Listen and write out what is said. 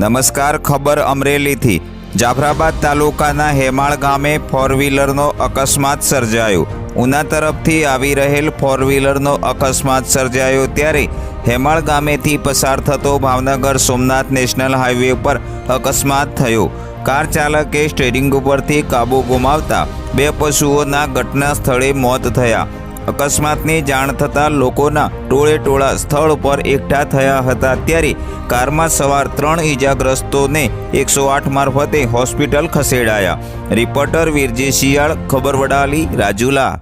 નમસ્કાર, ખબર અમરેલીથી. જાફરાબાદ તાલુકાના હેમાળ ગામે ફોર વ્હીલરનો અકસ્માત સર્જાયો. ઉના તરફથી આવી રહેલ ફોર વ્હીલરનો અકસ્માત સર્જાયો ત્યારે હેમાળ ગામેથી પસાર થતો ભાવનગર સોમનાથ નેશનલ હાઈવે પર અકસ્માત થયો. કાર ચાલકે સ્ટેરિંગ ઉપરથી કાબુ ગુમાવતા બે પશુઓના ઘટના સ્થળે મોત થયા. અકસ્માતની જાણ થતાં લોકોના ટોળે ટોળા સ્થળ પર એકઠા થયા હતા. ત્યારે કારમાં સવાર ત્રણ ઈજાગ્રસ્તોને એકસો આઠ મારફતે હોસ્પિટલ ખસેડાયા. રિપોર્ટર વીરજી શિયાળ ખબર રાજુલા.